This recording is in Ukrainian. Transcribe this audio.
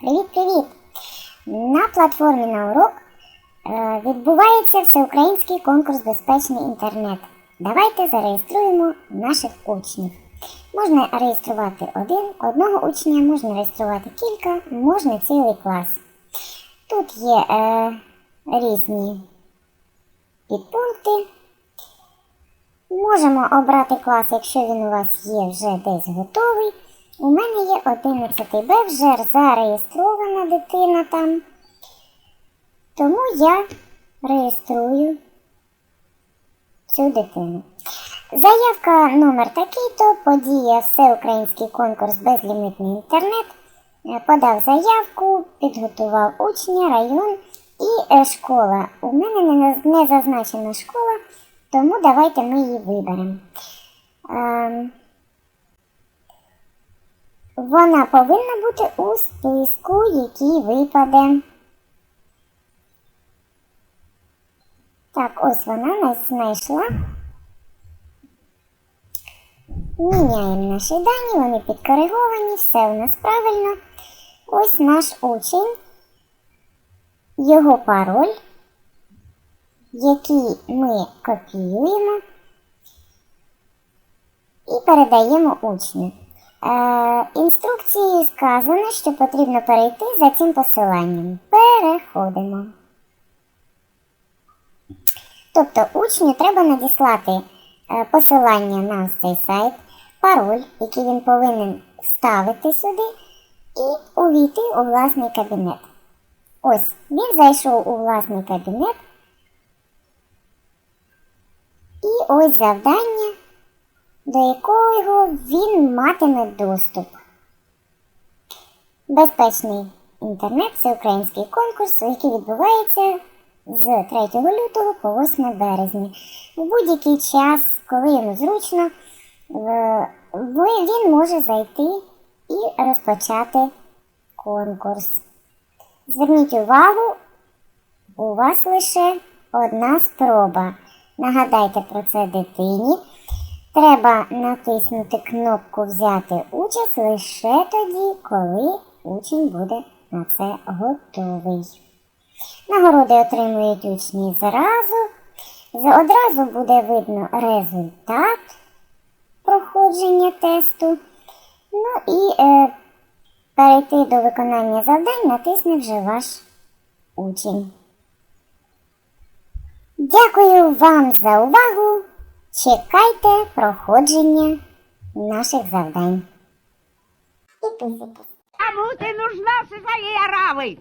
Привіт-привіт! На платформі на урок е, відбувається всеукраїнський конкурс Безпечний інтернет. Давайте зареєструємо наших учнів. Можна реєструвати один, одного учня, можна реєструвати кілька, можна цілий клас. Тут є е, різні підпункти. Можемо обрати клас, якщо він у вас є вже десь готовий. У мене є 11 Б, вже зареєстрована дитина там. Тому я реєструю цю дитину. Заявка номер такий-то, подія Всеукраїнський конкурс Безлімітний інтернет. Е, Подав заявку, підготував учня, район і е, школа. У мене не зазначена школа, тому давайте ми її виберемо. Ем, вона повинна бути у списку, який випаде. Так, ось вона нас знайшла. Міняємо наші дані, вони підкориговані, все у нас правильно. Ось наш учень, його пароль, який ми копіюємо і передаємо учню. Е, інструкції сказано, що потрібно перейти за цим посиланням. Переходимо. Тобто учню треба надіслати е, посилання на цей сайт, пароль, який він повинен вставити сюди, і увійти у власний кабінет. Ось, він зайшов у власний кабінет. І ось завдання, до якого він матиме доступ. Безпечний інтернет всеукраїнський конкурс, який відбувається з 3 лютого по 8 березня. В будь-який час, коли йому зручно, він може зайти і розпочати конкурс. Зверніть увагу, у вас лише одна спроба. Нагадайте про це дитині. Треба натиснути кнопку Взяти участь лише тоді, коли учень буде на це готовий. Нагороди отримують учні зразу. Одразу буде видно результат проходження тесту. Ну і е, перейти до виконання завдань натисне вже ваш учень. Дякую вам за увагу. Чекайте проходження наших завдань. А ты нужна своей оравой?